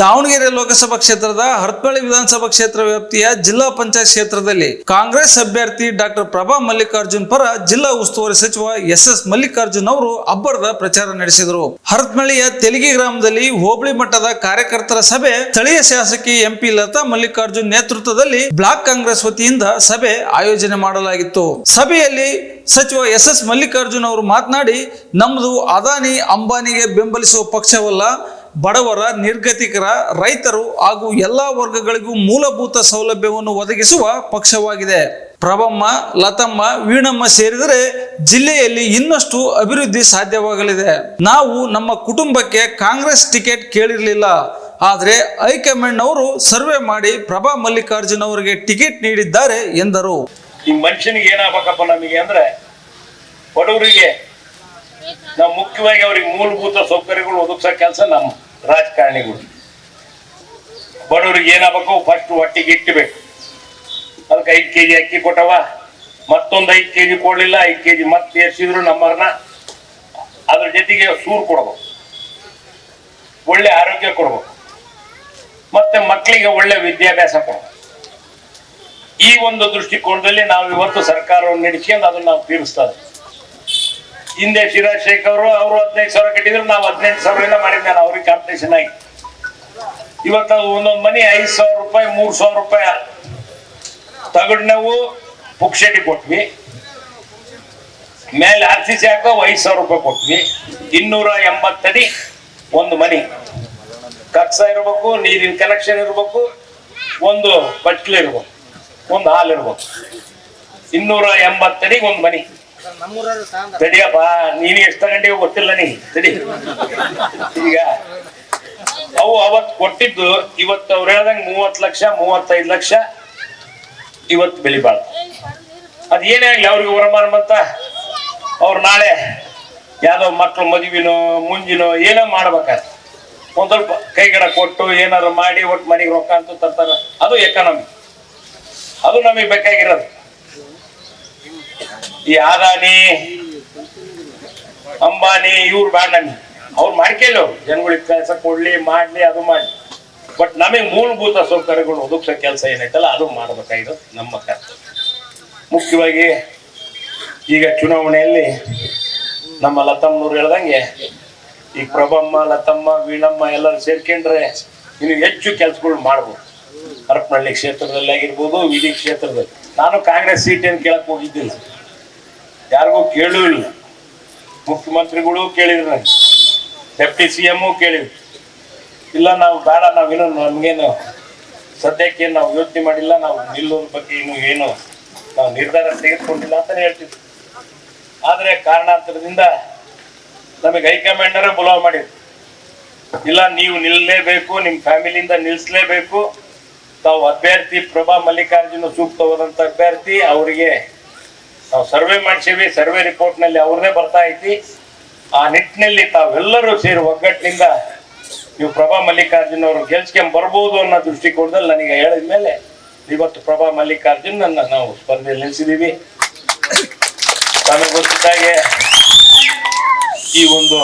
ದಾವಣಗೆರೆ ಲೋಕಸಭಾ ಕ್ಷೇತ್ರದ ಹರಪಳ್ಳಿ ವಿಧಾನಸಭಾ ಕ್ಷೇತ್ರ ವ್ಯಾಪ್ತಿಯ ಜಿಲ್ಲಾ ಪಂಚಾಯತ್ ಕ್ಷೇತ್ರದಲ್ಲಿ ಕಾಂಗ್ರೆಸ್ ಅಭ್ಯರ್ಥಿ ಡಾಕ್ಟರ್ ಪ್ರಭಾ ಮಲ್ಲಿಕಾರ್ಜುನ್ ಪರ ಜಿಲ್ಲಾ ಉಸ್ತುವಾರಿ ಸಚಿವ ಎಸ್ ಎಸ್ ಮಲ್ಲಿಕಾರ್ಜುನ್ ಅವರು ಅಬ್ಬರದ ಪ್ರಚಾರ ನಡೆಸಿದರು. ಹರತ್ಮಳ್ಳಿಯ ತೆಲಿಗೆ ಗ್ರಾಮದಲ್ಲಿ ಹೋಬಳಿ ಮಟ್ಟದ ಕಾರ್ಯಕರ್ತರ ಸಭೆ, ಸ್ಥಳೀಯ ಶಾಸಕಿ ಎಂಪಿ ಲತಾ ಮಲ್ಲಿಕಾರ್ಜುನ್ ನೇತೃತ್ವದಲ್ಲಿ ಬ್ಲಾಕ್ ಕಾಂಗ್ರೆಸ್ ವತಿಯಿಂದ ಸಭೆ ಆಯೋಜನೆ ಮಾಡಲಾಗಿತ್ತು. ಸಭೆಯಲ್ಲಿ ಸಚಿವ ಎಸ್ ಎಸ್ ಮಲ್ಲಿಕಾರ್ಜುನ್ ಅವರು ಮಾತನಾಡಿ ನಮ್ಮದು ಅದಾನಿ ಅಂಬಾನಿಗೆ ಬೆಂಬಲಿಸುವ ಪಕ್ಷವಲ್ಲ ಬಡವರ, ನಿರ್ಗತಿಕರ, ರೈತರು ಹಾಗೂ ಎಲ್ಲ ವರ್ಗಗಳಿಗೂ ಮೂಲಭೂತ ಸೌಲಭ್ಯವನ್ನು ಒದಗಿಸುವ ಪಕ್ಷವಾಗಿದೆ. ಪ್ರಭಮ್ಮ, ಲತಮ್ಮ, ವೀಣಮ್ಮ ಸೇರಿದರೆ ಜಿಲ್ಲೆಯಲ್ಲಿ ಇನ್ನಷ್ಟು ಅಭಿವೃದ್ಧಿ ಸಾಧ್ಯವಾಗಲಿದೆ. ನಾವು ನಮ್ಮ ಕುಟುಂಬಕ್ಕೆ ಕಾಂಗ್ರೆಸ್ ಟಿಕೆಟ್ ಕೇಳಿರಲಿಲ್ಲ. ಆದರೆ ಹೈಕಮಾಂಡ್ ಅವರು ಸರ್ವೆ ಮಾಡಿ ಪ್ರಭಾ ಮಲ್ಲಿಕಾರ್ಜುನ್ ಅವರಿಗೆ ಟಿಕೆಟ್ ನೀಡಿದ್ದಾರೆ ಎಂದರು. ಈ ಮನುಷ್ಯನಿಗೆ ಏನಾಗಬೇಕಪ್ಪ ನಮಗೆ ಅಂದ್ರೆ ಬಡವರಿಗೆ ನಾವು ಮುಖ್ಯವಾಗಿ ಅವ್ರಿಗೆ ಮೂಲಭೂತ ಸೌಕರ್ಯಗಳು ಒದಗಿಸೋ ಕೆಲಸ ನಮ್ಮ ರಾಜಕಾರಣಿಗಳು. ಬಡವ್ರಿಗೆ ಏನಾಗಬೇಕು ಫಸ್ಟ್ ಹೊಟ್ಟಿಗೆ ಇಟ್ಟಬೇಕು. ಅದಕ್ಕೆ ಐದು ಕೆಜಿ ಅಕ್ಕಿ ಕೊಟ್ಟವ, ಮತ್ತೊಂದು ಐದು ಕೆಜಿ ಕೊಡಲಿಲ್ಲ, ಐದು ಕೆಜಿ ಮತ್ತೆ ಏರ್ಸಿದ್ರು ನಮ್ಮನ್ನ ಅದ್ರ ಜೊತೆಗೆ ಸೂರು ಕೊಡ್ಬೇಕು. ಒಳ್ಳೆ ಆರೋಗ್ಯ ಕೊಡ್ಬೇಕು. ಮತ್ತೆ ಮಕ್ಕಳಿಗೆ ಒಳ್ಳೆ ವಿದ್ಯಾಭ್ಯಾಸ ಕೊಡ್ಬೇಕು. ಈ ಒಂದು ದೃಷ್ಟಿಕೋನದಲ್ಲಿ ನಾವು ಇವತ್ತು ಸರ್ಕಾರವನ್ನು ನಡೆಸ್ಕೊಂಡು ಅದನ್ನ ನಾವು ತೀರಿಸ್ತಾ. ಹಿಂದೆ ಶಿರಾಜ್ ಶೇಖ್ ಅವರು ಅವರು ಹದಿನೈದು ಸಾವಿರ ಕಟ್ಟಿದ್ರು, ನಾವು ಹದಿನೆಂಟು ಸಾವಿರದಿಂದ ಮಾಡಿದ್ದೆ ನಾನು ಅವ್ರಿಗೆ ಕಾಂಪಿಟೇಷನ್ ಆಗಿ. ಇವತ್ತು ಒಂದೊಂದು ಮನೆ ಐದು ಸಾವಿರ ರೂಪಾಯಿ, ಮೂರು ಸಾವಿರ ರೂಪಾಯಿ ತಗಡ್ ನಾವು ಪುಕ್ಷಟಿ ಕೊಟ್ವಿ. ಮೇಲೆ ಆರ್ ಸಿ ಸಿ ಹಾಕೋ ಐದು ಸಾವಿರ ರೂಪಾಯಿ ಕೊಟ್ವಿ. ಇನ್ನೂರ ಎಂಬತ್ತಡಿ ಒಂದು ಮನಿ. ಕಕ್ಷ ಇರ್ಬೇಕು, ನೀರಿನ ಕನೆಕ್ಷನ್ ಇರ್ಬೇಕು, ಒಂದು ಬಟ್ಲು ಇರ್ಬೇಕು, ಒಂದು ಹಾಲ್ ಇರ್ಬೇಕು. ಇನ್ನೂರ ಎಂಬತ್ತಡಿ ಒಂದು ಮನಿ. ತಡಿಯಪ್ಪ, ನೀನು ಎಷ್ಟು ತಗೊಂಡಿವ ಗೊತ್ತಿಲ್ಲ ನೀ ತಡಿ. ಈಗ, ಅವು ಅವತ್ ಕೊಟ್ಟಿದ್ದು ಇವತ್ತು ಅವ್ರು ಹೇಳ್ದಂಗ ಮೂವತ್ ಲಕ್ಷ, ಮೂವತ್ತೈದು ಲಕ್ಷ ಇವತ್ತು ಬೆಳಿಬಾರ್ದು ಅದೇನೇ ಆಗ್ಲಿ ಅವ್ರಿಗೆ ವರಮಾನ ಬಂತ. ಅವ್ರು ನಾಳೆ ಯಾವ್ದೋ ಮಕ್ಳು ಮದುವಿನೋ, ಮುಂಜಿನೋ, ಏನೋ ಮಾಡ್ಬೇಕಾದ್ರೆ ಒಂದ್ ಸ್ವಲ್ಪ ಕೈಗಡ ಕೊಟ್ಟು ಏನಾದ್ರು ಮಾಡಿ ಒಟ್ಟು ಮನೆಗೆ ರೊಕ್ಕ ಅಂತ ತರ್ತಾರ. ಅದು ಎಕಾನಮಿ ಅದು ನಮಗೆ ಬೇಕಾಗಿರೋದು. ಈ ಆದಾನಿ, ಅಂಬಾನಿ, ಇವ್ರು ಬ್ಯಾಡ ನಂಗೆ ಅವ್ರು ಮಾಡ್ಕೇಳು ಜನಗಳಿಗೆ ಕೆಲಸ ಕೊಡ್ಲಿ, ಮಾಡ್ಲಿ, ಅದು ಮಾಡಿ ಬಟ್ ನಮಗೆ ಮೂಲಭೂತ ಸೌಕರ್ಯಗಳು ಒದಗಿಸೋ ಕೆಲಸ ಏನೈತಲ್ಲ, ಅದು ಮಾಡ್ಬೇಕಾಗಿರೋದು ನಮ್ಮ ಕರ್ತವ್ಯ. ಮುಖ್ಯವಾಗಿ ಈಗ ಚುನಾವಣೆಯಲ್ಲಿ ನಮ್ಮ ಲತಮ್ಮನವ್ರು ಹೇಳ್ದಂಗೆ, ಈ ಪ್ರಭಮ್ಮ, ಲತಮ್ಮ, ವೀಣಮ್ಮ ಎಲ್ಲರೂ ಸೇರ್ಕೊಂಡ್ರೆ ಇನ್ನು ಹೆಚ್ಚು ಕೆಲಸಗಳು ಮಾಡ್ಬೋದು. ಹರಪನಹಳ್ಳಿ ಕ್ಷೇತ್ರದಲ್ಲಿ ಆಗಿರ್ಬೋದು ವಿಧಿ ಕ್ಷೇತ್ರದಲ್ಲಿ. ನಾನು ಕಾಂಗ್ರೆಸ್ ಸೀಟ್ ಏನು ಕೇಳಕ್ಕೆ ಹೋಗಿದ್ದಿಲ್ಲ. ಯಾರಿಗೂ ಕೇಳೂ ಇಲ್ಲ. ಮುಖ್ಯಮಂತ್ರಿಗಳು ಕೇಳಿದ್ರು ನನಗೆ ಡೆಪ್ಟಿ ಸಿ ಎಮ್ಮು ಕೇಳಿದ್ರು. ಇಲ್ಲ, ನಾವು ಬೇಡ ನಾವೇನು ನಮಗೇನು ಸದ್ಯಕ್ಕೆ ನಾವು ಯೋಚನೆ ಮಾಡಿಲ್ಲ, ನಾವು ನಿಲ್ಲೋದ್ರ ಬಗ್ಗೆ ಇನ್ನು ಏನು ನಾವು ನಿರ್ಧಾರ ತೆಗೆದುಕೊಂಡಿಲ್ಲ ಅಂತಲೇ ಹೇಳ್ತಿದ್ವಿ ಆದರೆ ಕಾರಣಾಂತರದಿಂದ ನಮಗೆ ಹೈಕಮಾಂಡರೇ ಬುಲಾವ್ ಮಾಡಿದ್ರು. ಇಲ್ಲ, ನೀವು ನಿಲ್ಲಲೇಬೇಕು, ನಿಮ್ಮ ಫ್ಯಾಮಿಲಿಯಿಂದ ನಿಲ್ಲಿಸ್ಲೇಬೇಕು ತಾವು ಅಭ್ಯರ್ಥಿ ಪ್ರಭಾ ಮಲ್ಲಿಕಾರ್ಜುನ ಸೂಕ್ತವಾದಂಥ ಅಭ್ಯರ್ಥಿ, ಅವರಿಗೆ ನಾವು ಸರ್ವೆ ಮಾಡಿಸೀವಿ, ಸರ್ವೆ ರಿಪೋರ್ಟ್ನಲ್ಲಿ ಅವ್ರನ್ನೇ ಬರ್ತಾ ಐತಿ. ಆ ನಿಟ್ಟಿನಲ್ಲಿ ತಾವೆಲ್ಲರೂ ಸೇರಿ ಒಗ್ಗಟ್ಟಿನಿಂದ ನೀವು ಪ್ರಭಾ ಮಲ್ಲಿಕಾರ್ಜುನ್ ಅವರು ಗೆಲ್ಸ್ಕೊಂಡ್ ಬರ್ಬೋದು ಅನ್ನೋ ದೃಷ್ಟಿಕೋನದಲ್ಲಿ ನನಗೆ ಹೇಳಿದ ಮೇಲೆ ಇವತ್ತು ಪ್ರಭಾ ಮಲ್ಲಿಕಾರ್ಜುನ್ ನನ್ನ ನಾವು ಸ್ಪರ್ಧೆಯಲ್ಲಿ ನಿಲ್ಲಿಸಿದೀವಿ ನನಗೆ ಗೊತ್ತಿದ್ದಾಗೆ ಈ ಒಂದು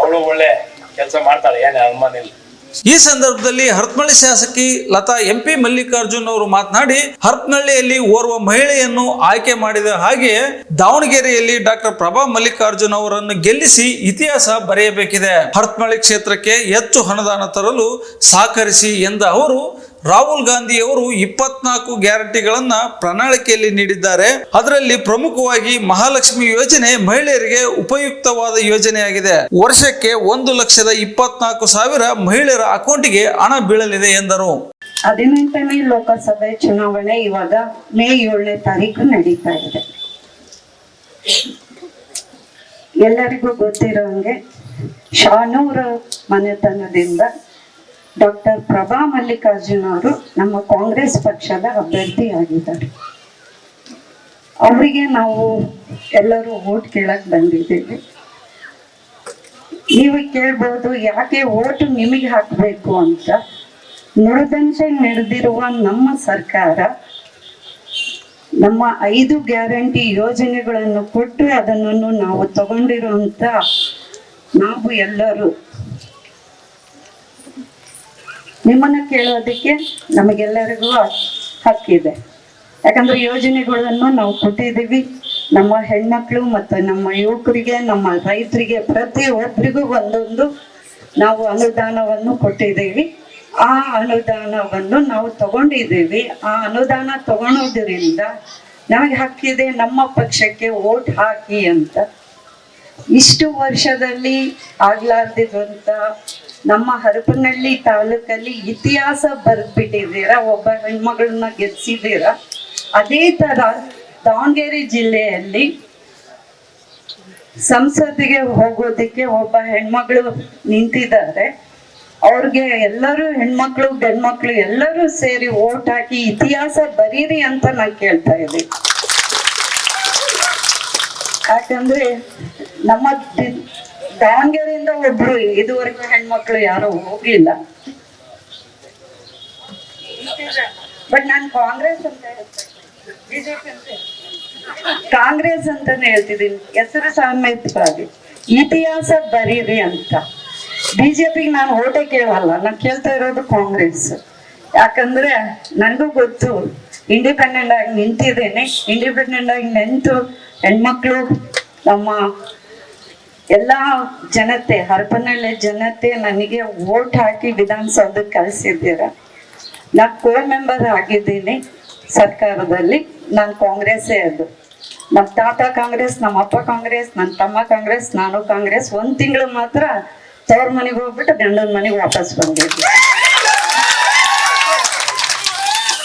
ಅವಳು ಒಳ್ಳೆ ಕೆಲಸ ಮಾಡ್ತಾಳೆ, ಏನೇ ಅನುಮಾನ ಇಲ್ಲ. ಈ ಸಂದರ್ಭದಲ್ಲಿ ಹರತ್ನಹಳ್ಳಿ ಶಾಸಕಿ ಲತಾ ಎಂಪಿ ಮಲ್ಲಿಕಾರ್ಜುನ್ ಅವರು ಮಾತನಾಡಿ ಹರತ್ನಹಳ್ಳಿಯಲ್ಲಿ ಓರ್ವ ಮಹಿಳೆಯನ್ನು ಆಯ್ಕೆ ಮಾಡಿದ ಹಾಗೆ ದಾವಣಗೆರೆಯಲ್ಲಿ ಡಾಕ್ಟರ್ ಪ್ರಭಾ ಮಲ್ಲಿಕಾರ್ಜುನ್ ಅವರನ್ನು ಗೆಲ್ಲಿಸಿ ಇತಿಹಾಸ ಬರೆಯಬೇಕಿದೆ. ಹರತ್ಮಳ್ಳಿ ಕ್ಷೇತ್ರಕ್ಕೆ ಹೆಚ್ಚು ಅನುದಾನ ತರಲು ಸಹಕರಿಸಿ ಎಂದ ಅವರು ರಾಹುಲ್ ಗಾಂಧಿಯವರು ಇಪ್ಪತ್ನಾಲ್ಕು ಗ್ಯಾರಂಟಿಗಳನ್ನ ಪ್ರಣಾಳಿಕೆಯಲ್ಲಿ ನೀಡಿದ್ದಾರೆ. ಅದರಲ್ಲಿ ಪ್ರಮುಖವಾಗಿ ಮಹಾಲಕ್ಷ್ಮಿ ಯೋಜನೆ ಮಹಿಳೆಯರಿಗೆ ಉಪಯುಕ್ತವಾದ ಯೋಜನೆಯಾಗಿದೆ. ವರ್ಷಕ್ಕೆ ಒಂದು ಲಕ್ಷದ ಇಪ್ಪತ್ನಾಲ್ಕು ಸಾವಿರ ಮಹಿಳೆಯರ ಅಕೌಂಟ್ಗೆ ಹಣ ಬೀಳಲಿದೆ ಎಂದರು. ಹದಿನೆಂಟನೇ ಲೋಕಸಭೆ ಚುನಾವಣೆ ಇವಾಗ ಮೇ ಏಳನೇ ತಾರೀಕು ನಡೀತಾ ಇದೆ. ಎಲ್ಲರಿಗೂ ಗೊತ್ತಿರೋ ಶಾನೂರ ಮನೆತನದಿಂದ ಡಾಕ್ಟರ್ ಪ್ರಭಾ ಮಲ್ಲಿಕಾರ್ಜುನ ಅವರು ನಮ್ಮ ಕಾಂಗ್ರೆಸ್ ಪಕ್ಷದ ಅಭ್ಯರ್ಥಿ ಆಗಿದ್ದಾರೆ. ಅವರಿಗೆ ನಾವು ಎಲ್ಲರೂ ಓಟ್ ಕೇಳಕ್ ಬಂದಿದ್ದೀವಿ. ನೀವು ಕೇಳ್ಬೋದು, ಯಾಕೆ ಓಟು ನಿಮಗೆ ಹಾಕಬೇಕು ಅಂತ. ನುಡಿದಂತೆ ನಡೆದಿರುವ ನಮ್ಮ ಸರ್ಕಾರ ನಮ್ಮ ಐದು ಗ್ಯಾರಂಟಿ ಯೋಜನೆಗಳನ್ನು ಕೊಟ್ಟು ಅದನ್ನು ನಾವು ತಗೊಂಡಿರುವಂತ ನಾವು ಎಲ್ಲರೂ ನಿಮ್ಮನ್ನ ಕೇಳೋದಕ್ಕೆ ನಮಗೆಲ್ಲರಿಗೂ ಹಕ್ಕಿದೆ. ಯಾಕಂದ್ರೆ ಯೋಜನೆಗಳನ್ನು ನಾವು ಕೊಟ್ಟಿದ್ದೀವಿ. ನಮ್ಮ ಹೆಣ್ಮಕ್ಳು ಮತ್ತು ನಮ್ಮ ಯುವಕರಿಗೆ, ನಮ್ಮ ರೈತರಿಗೆ, ಪ್ರತಿ ಒಬ್ಬರಿಗೂ ಒಂದೊಂದು ನಾವು ಅನುದಾನವನ್ನು ಕೊಟ್ಟಿದ್ದೀವಿ. ಆ ಅನುದಾನವನ್ನು ನಾವು ತಗೊಂಡಿದ್ದೀವಿ. ಆ ಅನುದಾನ ತಗೊಳೋದ್ರಿಂದ ನಮಗೆ ಹಕ್ಕಿದೆ. ನಮ್ಮ ಪಕ್ಷಕ್ಕೆ ವೋಟ್ ಹಾಕಿ ಅಂತ. ಇಷ್ಟು ವರ್ಷದಲ್ಲಿ ಆಗ್ಲಾರ್ದಿರುವಂತ ನಮ್ಮ ಹರಪನಹಳ್ಳಿ ತಾಲೂಕಲ್ಲಿ ಇತಿಹಾಸ ಬರ್ಬಿಟ್ಟಿದ್ದೀರಾ ಒಬ್ಬ ಹೆಣ್ಮಗಳನ್ನ ಗೆದ್ಸಿದ್ದೀರಾ? ಅದೇ ತರ ದಾವಣಗೆರೆ ಜಿಲ್ಲೆಯಲ್ಲಿ ಸಂಸತ್ತಿಗೆ ಹೋಗೋದಕ್ಕೆ ಒಬ್ಬ ಹೆಣ್ಮಗಳು ನಿಂತಿದ್ದಾರೆ. ಅವ್ರಿಗೆ ಎಲ್ಲರೂ ಹೆಣ್ಮಕ್ಳು, ಗಂಡ್ಮಕ್ಳು ಎಲ್ಲರೂ ಸೇರಿ ಓಟ್ ಹಾಕಿ ಇತಿಹಾಸ ಬರೀರಿ ಅಂತ ನಾ ಕೇಳ್ತಾ ಇದ್ದೀನಿ. ಯಾಕಂದ್ರೆ ನಮ್ಮ ದಾವಣಗೆರೆಯಿಂದ ಒಬ್ರು ಇದುವರೆಗೂ ಹೆಣ್ಮಕ್ಳು ಯಾರು ಹೋಗ್ಲಿಲ್ಲ. ಬಟ್ ನಾನು ಕಾಂಗ್ರೆಸ್ ಅಂತ ಬಿಜೆಪಿ ಕಾಂಗ್ರೆಸ್ ಅಂತಾನೆ ಹೇಳ್ತಿದ್ದೀನಿ. ಹೆಸರು ಸಮೇತವಾಗಿ ಇತಿಹಾಸ ಬರೀರಿ ಅಂತ. ಬಿಜೆಪಿಗೆ ನಾನು ಓಟೆ ಕೇಳಲ್ಲ. ನಾನು ಕೇಳ್ತಾ ಇರೋದು ಕಾಂಗ್ರೆಸ್. ಯಾಕಂದ್ರೆ ನನಗೂ ಗೊತ್ತು ಇಂಡಿಪೆಂಡೆಂಟ್ ಆಗಿ ನಿಂತಿದ್ದೇನೆ. ಇಂಡಿಪೆಂಡೆಂಟ್ ಆಗಿ ನಿಂತು ಹೆಣ್ಮಕ್ಳು, ನಮ್ಮ ಎಲ್ಲ ಜನತೆ, ಹರಪನಹಳ್ಳಿ ಜನತೆ ನನಗೆ ವೋಟ್ ಹಾಕಿ ವಿಧಾನಸೌಧಕ್ಕೆ ಕಳಿಸಿದ್ದೀರ? ನಾನು ಕೋ ಮೆಂಬರ್ ಆಗಿದ್ದೀನಿ ಸರ್ಕಾರದಲ್ಲಿ, ನಾನು ಕಾಂಗ್ರೆಸ್ಸೇ ಅದು. ನಮ್ಮ ತಾತ ಕಾಂಗ್ರೆಸ್ ನಮ್ಮ ಅಪ್ಪ ಕಾಂಗ್ರೆಸ್ ನನ್ನ ತಮ್ಮ ಕಾಂಗ್ರೆಸ್, ನಾನು ಕಾಂಗ್ರೆಸ್, ಒಂದು ತಿಂಗಳು ಮಾತ್ರ ತವ್ರ ಮನೆಗೆ ಹೋಗ್ಬಿಟ್ಟು ಗಂಡನ ಮನೆಗೆ ವಾಪಸ್ ಬಂದಿದ್ದೆ.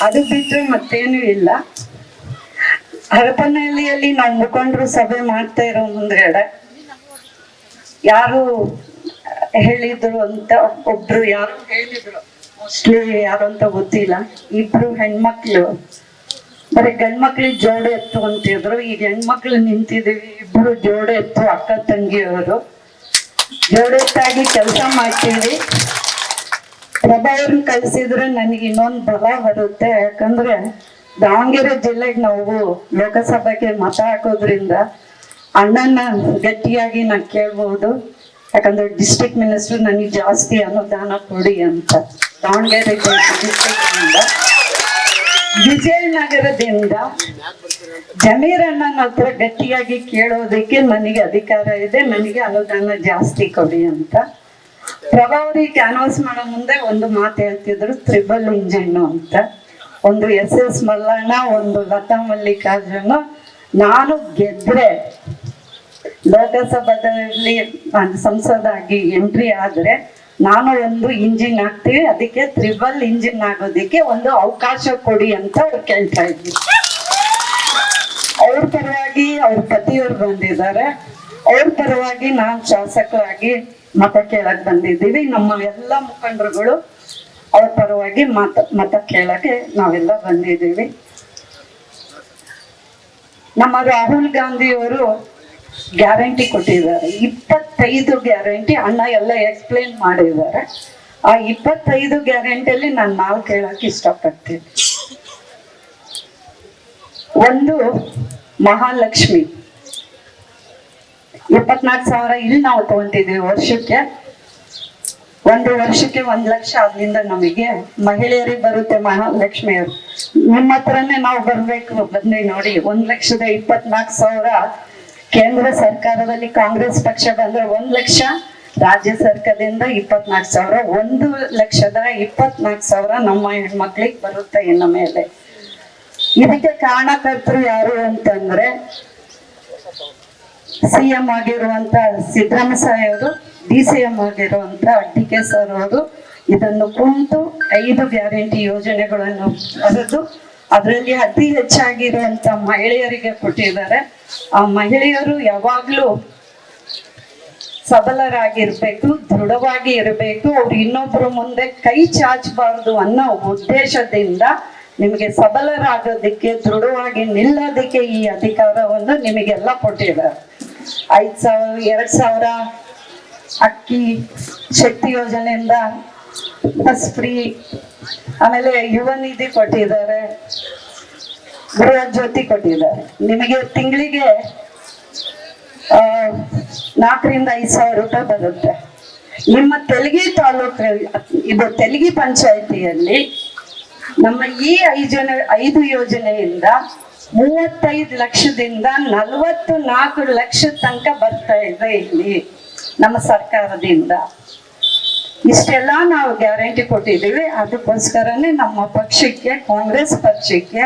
ಅದು ಬಿಟ್ಟರೆ ಮತ್ತೇನು ಇಲ್ಲ. ಹರಪನಹಳ್ಳಿಯಲ್ಲಿ ನಾವು ಮುಖಂಡರು ಸಭೆ ಮಾಡ್ತಾ ಇರೋ ಮುಂದ್ಗಡೆ ಯಾರು ಹೇಳಿದ್ರು ಅಂತ ಒಬ್ರು ಯಾರು? ಹೇಳಿದ್ರು. ಮೋಸ್ಟ್ಲಿ ಯಾರು ಅಂತ ಗೊತ್ತಿಲ್ಲ. ಇಬ್ರು ಹೆಣ್ಮಕ್ಳು. ಬರೀ ಗಂಡ್ಮಕ್ಳಿಗೆ ಜೋಡೆ ಎತ್ತು ಅಂತಿದ್ರು ಈಗ ಹೆಣ್ಮಕ್ಳು ನಿಂತಿದೀವಿ ಇಬ್ರು ಜೋಡೆ ಎತ್ತು ಅಕ್ಕ ತಂಗಿಯವರು ಜೋಡೆತ್ತಾಗಿ ಕೆಲಸ ಮಾಡ್ತೀವಿ. ಪ್ರಭಾವ್ರನ್ನ ಕಳಿಸಿದ್ರೆ ನನಗೆ ಇನ್ನೊಂದು ಬಲ ಬರುತ್ತೆ. ಯಾಕಂದ್ರೆ ದಾವಣಗೆರೆ ಜಿಲ್ಲೆಗೆ ನಾವು ಲೋಕಸಭೆಗೆ ಮತ ಹಾಕೋದ್ರಿಂದ ಅಣ್ಣನ ಗಟ್ಟಿಯಾಗಿ ನಾನು ಕೇಳ್ಬಹುದು. ಯಾಕಂದ್ರೆ ಡಿಸ್ಟ್ರಿಕ್ಟ್ ಮಿನಿಸ್ಟರ್ ನನಗೆ ಜಾಸ್ತಿ ಅನುದಾನ ಕೊಡಿ ಅಂತ. ದಾವಣಗೆರೆ ಡಿಸ್ಟ್ರಿಕ್ಟ್ ವಿಜಯನಗರದಿಂದ ಜಮೀರ್ ಅಣ್ಣನ ಹತ್ರ ಗಟ್ಟಿಯಾಗಿ ಕೇಳೋದಕ್ಕೆ ನನಗೆ ಅಧಿಕಾರ ಇದೆ, ನನಗೆ ಅನುದಾನ ಜಾಸ್ತಿ ಕೊಡಿ ಅಂತ. ಪ್ರಭಾವರಿ ಕ್ಯಾನ್ವಾಸ್ ಮಾಡೋ ಮುಂದೆ ಒಂದು ಮಾತು ಹೇಳ್ತಿದ್ರು ತ್ರಿಬಲ್ ಇಂಜಿನ್ ಅಂತ. ಒಂದು ಎಸ್ ಎಸ್ ಮಲ್ಲಣ್ಣ, ಒಂದು ಲತಾ ಮಲ್ಲಿಕಾರ್ಜುನ. ನಾನು ಗೆದ್ರೆ ಲೋಕಸಭಾದಲ್ಲಿ ಸಂಸದಾಗಿ ಎಂಟ್ರಿ ಆದ್ರೆ ನಾನು ಒಂದು ಇಂಜಿನ್ ಹಾಕ್ತೀವಿ, ಅದಕ್ಕೆ ತ್ರಿಬಲ್ ಇಂಜಿನ್ ಆಗೋದಿಕ್ಕೆ ಒಂದು ಅವಕಾಶ ಕೊಡಿ ಅಂತ ಅವ್ರು ಕೇಳ್ತಾ ಇದ್ವಿ ಅವ್ರ ಪರವಾಗಿ ಅವ್ರ ಪತಿಯವ್ರು ಬಂದಿದ್ದಾರೆ. ಅವ್ರ ಪರವಾಗಿ ನಾನ್ ಶಾಸಕರಾಗಿ ಮತ ಕೇಳಕ್ ಬಂದಿದ್ದೀವಿ. ನಮ್ಮ ಎಲ್ಲ ಮುಖಂಡರುಗಳು ಅವ್ರ ಪರವಾಗಿ ಮತ ಮತ ಕೇಳಕ್ಕೆ ನಾವೆಲ್ಲ ಬಂದಿದ್ದೀವಿ. ನಮ್ಮ ರಾಹುಲ್ ಗಾಂಧಿ ಅವರು ಗ್ಯಾರಂಟಿ ಕೊಟ್ಟಿದ್ದಾರೆ. ಇಪ್ಪತ್ತೈದು ಗ್ಯಾರಂಟಿ ಅಣ್ಣ ಎಲ್ಲ ಎಕ್ಸ್ಪ್ಲೇನ್ ಮಾಡಿದ್ದಾರೆ. ಆ ಇಪ್ಪತ್ತೈದು ಗ್ಯಾರಂಟಿಯಲ್ಲಿ ನಾನು ನಾಲ್ಕು ಹೇಳಕ್ ಇಷ್ಟಪಡ್ತೀನಿ. ಒಂದು ಮಹಾಲಕ್ಷ್ಮಿ. ಇಪ್ಪತ್ನಾಲ್ಕು ಸಾವಿರ ಇಲ್ಲಿ ನಾವು ತಗೊಂತಿದ್ವಿ ವರ್ಷಕ್ಕೆ. ಒಂದು ವರ್ಷಕ್ಕೆ ಒಂದ್ ಲಕ್ಷ ಅದ್ರಿಂದ ನಮಗೆ ಮಹಿಳೆಯರಿಗೆ ಬರುತ್ತೆ ಮಹಾಲಕ್ಷ್ಮಿಯವರು. ನಿಮ್ಮ ಹತ್ರನೇ ನಾವು ಬರ್ಬೇಕು. ಬಂದ್ವಿ ನೋಡಿ, ಒಂದ್ ಲಕ್ಷದ ಇಪ್ಪತ್ನಾಲ್ಕು ಸಾವಿರ ಕೇಂದ್ರ ಸರ್ಕಾರದಲ್ಲಿ ಕಾಂಗ್ರೆಸ್ ಪಕ್ಷ ಬಂದ್ರೆ ಒಂದ್ ಲಕ್ಷ, ರಾಜ್ಯ ಸರ್ಕಾರದಿಂದ ಇಪ್ಪತ್ನಾಲ್ಕು ಸಾವಿರ, ಒಂದು ಲಕ್ಷದ ಇಪ್ಪತ್ನಾಲ್ಕು ಸಾವಿರ ನಮ್ಮ ಹೆಣ್ಮಕ್ಳಿಗೆ ಬರುತ್ತೆ ಇನ್ನ ಮೇಲೆ. ಇದಕ್ಕೆ ಕಾರಣಕರ್ತರು ಯಾರು ಅಂತಂದ್ರೆ ಸಿ ಎಂ ಆಗಿರುವಂತ ಸಿದ್ದರಾಮಯ್ಯ ಅವರು, ಡಿ ಸಿ ಎಂ ಆಗಿರುವಂತ ಡಿ ಕೆ ಸರ್ ಅವರು ಇದನ್ನು ಕುಂತು ಐದು ಗ್ಯಾರಂಟಿ ಯೋಜನೆಗಳನ್ನು ಬರೆದು, ಅದರಲ್ಲಿ ಅತಿ ಹೆಚ್ಚಾಗಿರುವಂತ ಮಹಿಳೆಯರಿಗೆ ಕೊಟ್ಟಿದ್ದಾರೆ. ಆ ಮಹಿಳೆಯರು ಯಾವಾಗ್ಲೂ ಸಬಲರಾಗಿರ್ಬೇಕು, ದೃಢವಾಗಿ ಇರಬೇಕು. ಅವ್ರು ಇನ್ನೊಬ್ರು ಮುಂದೆ ಕೈ ಚಾಚಬಾರ್ದು ಅನ್ನೋ ಉದ್ದೇಶದಿಂದ ನಿಮಗೆ ಸಬಲರಾಗೋದಕ್ಕೆ, ದೃಢವಾಗಿ ನಿಲ್ಲೋದಕ್ಕೆ ಈ ಅಧಿಕಾರವನ್ನು ನಿಮಗೆಲ್ಲ ಕೊಟ್ಟಿದ್ದಾರೆ. ಐದ್ ಸಾವಿರ ಎರಡ್ ಸಾವಿರ ಅಕ್ಕಿ ಶಕ್ತಿ ಯೋಜನೆಯಿಂದ ಬಸ್ ಫ್ರೀ ಆಮೇಲೆ ಯುವ ನಿಧಿ ಕೊಟ್ಟಿದ್ದಾರೆ. ಗೃಹ ಜ್ಯೋತಿ ಕೊಟ್ಟಿದ್ದಾರೆ. ನಿಮಗೆ ತಿಂಗಳಿಗೆ ನಾಲ್ಕರಿಂದ ಐದು ಸಾವಿರ ರೂಪಾಯಿ ಬರುತ್ತೆ. ನಿಮ್ಮ ತೆಲಗಿ ತಾಲೂಕು ಇದು ತೆಲಗಿ ಪಂಚಾಯಿತಿಯಲ್ಲಿ ನಮ್ಮ ಈ ಐದು ಐದು ಯೋಜನೆಯಿಂದ ಮೂವತ್ತೈದು ಲಕ್ಷದಿಂದ ನಲವತ್ತು ನಾಲ್ಕು ಲಕ್ಷ ತನಕ ಬರ್ತಾ ಇದೆ ಇಲ್ಲಿ ನಮ್ಮ ಸರ್ಕಾರದಿಂದ. ಇಷ್ಟೆಲ್ಲ ನಾವು ಗ್ಯಾರಂಟಿ ಕೊಟ್ಟಿದ್ದೀವಿ. ಅದಕ್ಕೋಸ್ಕರನೇ ನಮ್ಮ ಪಕ್ಷಕ್ಕೆ, ಕಾಂಗ್ರೆಸ್ ಪಕ್ಷಕ್ಕೆ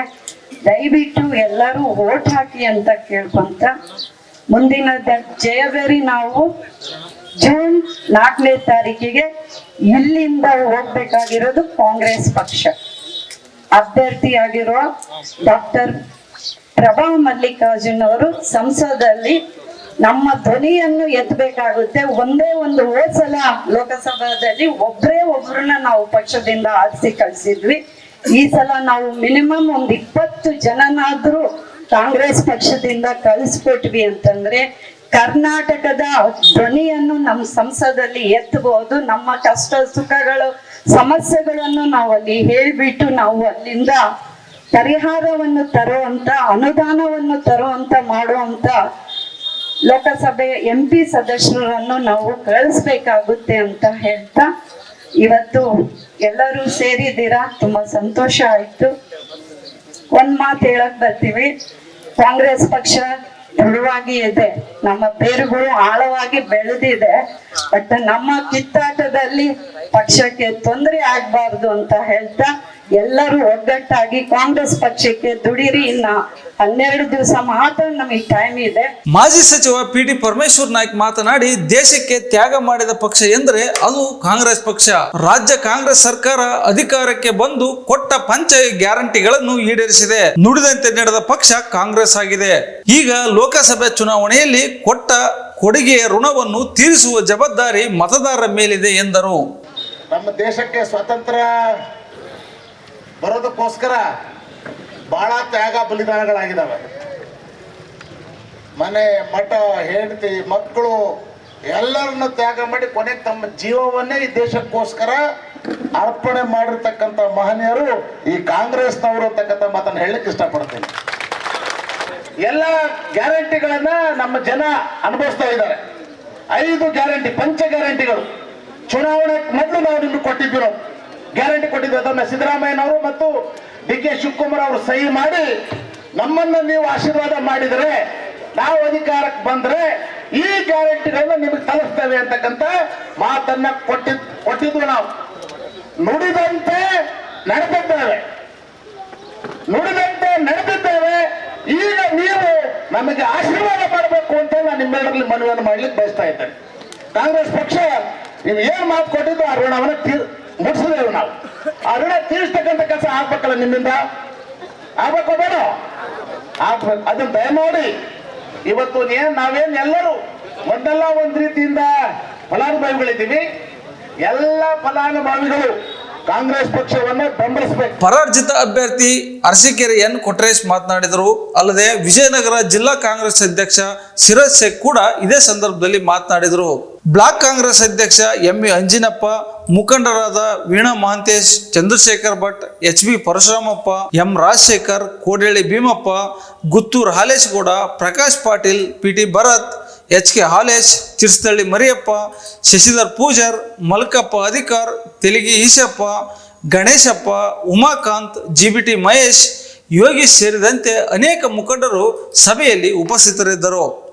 ದಯವಿಟ್ಟು ಎಲ್ಲರೂ ವೋಟ್ ಹಾಕಿ ಅಂತ ಕೇಳ್ಕೊಂತ ಮುಂದಿನ ಜಯವೇರಿ ನಾವು ಜೂನ್ ನಾಲ್ಕನೇ ತಾರೀಕಿಗೆ ಇಲ್ಲಿಂದ ಹೋಗ್ಬೇಕಾಗಿರೋದು ಕಾಂಗ್ರೆಸ್ ಪಕ್ಷ. ಅಭ್ಯರ್ಥಿಯಾಗಿರುವ ಡಾಕ್ಟರ್ ಪ್ರಭಾ ಮಲ್ಲಿಕಾರ್ಜುನ್ ಅವರು ಸಂಸದಲ್ಲಿ ನಮ್ಮ ಧ್ವನಿಯನ್ನು ಎತ್ತಬೇಕಾಗುತ್ತೆ. ಒಂದೇ ಒಂದು ಹೋದ್ ಲೋಕಸಭಾದಲ್ಲಿ ಒಬ್ಬರೇ ಒಬ್ರನ್ನ ನಾವು ಪಕ್ಷದಿಂದ ಆರಿಸಿ ಕಳ್ಸಿದ್ವಿ. ಈ ಸಲ ನಾವು ಮಿನಿಮಮ್ ಒಂದು ಇಪ್ಪತ್ತು ಜನನಾದ್ರೂ ಕಾಂಗ್ರೆಸ್ ಪಕ್ಷದಿಂದ ಕಳಿಸ್ಕೊಟ್ವಿ ಅಂತಂದ್ರೆ ಕರ್ನಾಟಕದ ಧ್ವನಿಯನ್ನು ನಮ್ಮ ಸಂಸದಲ್ಲಿ ಎತ್ತಬಹುದು. ನಮ್ಮ ಕಷ್ಟ ಸುಖಗಳು, ಸಮಸ್ಯೆಗಳನ್ನು ನಾವು ಅಲ್ಲಿ ಹೇಳ್ಬಿಟ್ಟು ನಾವು ಅಲ್ಲಿಂದ ಪರಿಹಾರವನ್ನು ತರುವಂತ, ಅನುದಾನವನ್ನು ತರುವಂತ, ಮಾಡುವಂತ ಲೋಕಸಭೆ ಎಂ ಪಿ ಸದಸ್ಯರನ್ನು ನಾವು ಕಳಿಸ್ಬೇಕಾಗುತ್ತೆ ಅಂತ ಹೇಳ್ತಾ ಇವತ್ತು ಎಲ್ಲರೂ ಸೇರಿದ್ದೀರಾ? ತುಂಬಾ ಸಂತೋಷ ಆಯ್ತು. ಒಂದ್ ಮಾತು ಹೇಳಕ್ ಬರ್ತೀವಿ. ಕಾಂಗ್ರೆಸ್ ಪಕ್ಷ ದೃಢವಾಗಿ ಇದೆ. ನಮ್ಮ ಬೇರುಗಳು ಆಳವಾಗಿ ಬೆಳೆದಿದೆ. ಬಟ್ ನಮ್ಮ ಕಿತ್ತಾಟದಲ್ಲಿ ಪಕ್ಷಕ್ಕೆ ತೊಂದರೆ ಆಗ್ಬಾರ್ದು ಅಂತ ಹೇಳ್ತಾ ಎಲ್ಲರೂ ಒಗ್ಗಟ್ಟಾಗಿ ಕಾಂಗ್ರೆಸ್ ಪಕ್ಷಕ್ಕೆ ದುಡಿರಿ. ಇನ್ನ ಹನ್ನೆರಡು ದಿವಸ ಮಾತ್ರ ನಮಗೆ ಟೈಮ್ ಇದೆ. ಮಾಜಿ ಸಚಿವ ಪಿ ಟಿ ಪರಮೇಶ್ವರ್ ನಾಯ್ಕ್ ಮಾತನಾಡಿ ದೇಶಕ್ಕೆ ತ್ಯಾಗ ಮಾಡಿದ ಪಕ್ಷ ಎಂದರೆ ಅದು ಕಾಂಗ್ರೆಸ್ ಪಕ್ಷ. ರಾಜ್ಯ ಕಾಂಗ್ರೆಸ್ ಸರ್ಕಾರ ಅಧಿಕಾರಕ್ಕೆ ಬಂದು ಕೊಟ್ಟ ಪಂಚ ಗ್ಯಾರಂಟಿಗಳನ್ನು ಈಡೇರಿಸಿದೆ. ನುಡಿದಂತೆ ನಡೆದ ಪಕ್ಷ ಕಾಂಗ್ರೆಸ್ ಆಗಿದೆ. ಈಗ ಲೋಕಸಭೆ ಚುನಾವಣೆಯಲ್ಲಿ ಕೊಟ್ಟ ಕೊಡುಗೆಯ ಋಣವನ್ನು ತೀರಿಸುವ ಜವಾಬ್ದಾರಿ ಮತದಾರರ ಮೇಲಿದೆ ಎಂದರು. ನಮ್ಮ ದೇಶಕ್ಕೆ ಸ್ವಾತಂತ್ರ್ಯ ಬರೋದಕ್ಕೋಸ್ಕರ ಬಹಳ ತ್ಯಾಗ ಬಲಿದಾನಗಳಾಗಿದ್ದಾವೆ. ಮನೆ, ಮಠ, ಹೆಂಡತಿ, ಮಕ್ಕಳು ಎಲ್ಲರನ್ನ ತ್ಯಾಗ ಮಾಡಿ ಕೊನೆಗೆ ತಮ್ಮ ಜೀವವನ್ನೇ ಈ ದೇಶಕ್ಕೋಸ್ಕರ ಅರ್ಪಣೆ ಮಾಡಿರ್ತಕ್ಕಂಥ ಮಹನೀಯರು ಈ ಕಾಂಗ್ರೆಸ್ನವರು ಅಂತಕ್ಕಂಥ ಮಾತನ್ನು ಹೇಳಲಿಕ್ಕೆ ಇಷ್ಟಪಡ್ತೀನಿ. ಎಲ್ಲ ಗ್ಯಾರಂಟಿಗಳನ್ನ ನಮ್ಮ ಜನ ಅನುಭವಿಸ್ತಾ ಇದ್ದಾರೆ. ಐದು ಗ್ಯಾರಂಟಿ, ಪಂಚ ಗ್ಯಾರಂಟಿಗಳು. ಚುನಾವಣೆ ಮೊದಲು ನಾವು ನಿಮ್ಗೆ ಕೊಟ್ಟಿದ್ದೀರೋ ಗ್ಯಾರಂಟಿ ಕೊಟ್ಟಿದ್ವಿ ಅದನ್ನ ಸಿದ್ದರಾಮಯ್ಯನವರು ಮತ್ತು ಡಿ ಕೆ ಶಿವಕುಮಾರ್ ಅವರು ಸಹಿ ಮಾಡಿ ನಮ್ಮನ್ನ ನೀವು ಆಶೀರ್ವಾದ ಮಾಡಿದರೆ ನಾವು ಅಧಿಕಾರಕ್ಕೆ ಬಂದ್ರೆ ಈ ಗ್ಯಾರಂಟಿಗಳನ್ನ ನಿಮಗೆ ತಲುಪ್ತೇವೆ ಅಂತಕ್ಕಂಥ ಮಾತನ್ನ ಕೊಟ್ಟಿದ್ ಕೊಟ್ಟಿದ್ವಿ ನಾವು. ನುಡಿದಂತೆ ನಡೆದಿದ್ದೇವೆ. ನುಡಿದಂತೆ ನಡೆದಿದ್ದೇವೆ. ಈಗ ನೀವು ನಮಗೆ ಆಶೀರ್ವಾದ ಮಾಡಬೇಕು ಅಂತ ನಾನು ನಿಮ್ಮೆಲ್ಲರಲ್ಲಿ ಮನವಿಯನ್ನು ಮಾಡ್ಲಿಕ್ಕೆ ಬಯಸ್ತಾ ಇದ್ದೇನೆ. ಕಾಂಗ್ರೆಸ್ ಪಕ್ಷ, ನೀವು ಏನ್ ಮಾತು ಕೊಟ್ಟಿದ್ದು ಆ ಋಣವನ್ನು ಮುಗಿಸಿದೆವು ನಾವು. ಆ ಋಣ ತೀರಿಸ್ತಕ್ಕಂಥ ಕೆಲಸ ಆಗ್ಬೇಕಲ್ಲ ನಿಮ್ಮಿಂದ? ಆಗ್ಬೇಕು ಬೇಡ ಆಗ್ಬೇಕು ಅದನ್ನ ದಯಮಾಡಿ. ಇವತ್ತು ಏನ್ ನಾವೇನ್ ಎಲ್ಲರೂ ಒಂದಲ್ಲ ಒಂದ್ ರೀತಿಯಿಂದ ಫಲಾನುಭವಿಗಳಿದ್ದೀವಿ. ಎಲ್ಲ ಫಲಾನುಭವಿಗಳು ಕಾಂಗ್ರೆಸ್ ಪಕ್ಷವನ್ನು ಬೆಂಬಲಿಸಬೇಕು. ಪರಾರ್ಜಿತ ಅಭ್ಯರ್ಥಿ ಅರಸೀಕೆರೆ ಎನ್ ಕೊಟ್ರೇಶ್ ಮಾತನಾಡಿದರು. ಅಲ್ಲದೆ ವಿಜಯನಗರ ಜಿಲ್ಲಾ ಕಾಂಗ್ರೆಸ್ ಅಧ್ಯಕ್ಷ ಸಿರಾಜ್ ಶೇಖ್ ಕೂಡ ಇದೇ ಸಂದರ್ಭದಲ್ಲಿ ಮಾತನಾಡಿದರು. ಬ್ಲಾಕ್ ಕಾಂಗ್ರೆಸ್ ಅಧ್ಯಕ್ಷ ಎಂ ಎ ಅಂಜಿನಪ್ಪ, ಮುಖಂಡರಾದ Veena Mahantesh, Chandrashekar Bhat, H B Parashuramappa, M Rajashekar Kodeli Bheemappa, Guttur Haleshgowda, Prakash Patil, P T Bharat, H K Halesh Chirasthalli Mariyappa, Shashidhar Poojar, Malkappa Adhikar, Teligi Eshappa, Ganeshappa, Umakant G B T Mahesh, Yogish ಸೇರಿದಂತೆ ಅನೇಕ ಮುಖಂಡರು ಸಭೆಯಲ್ಲಿ ಉಪಸ್ಥಿತರಿದ್ದರು.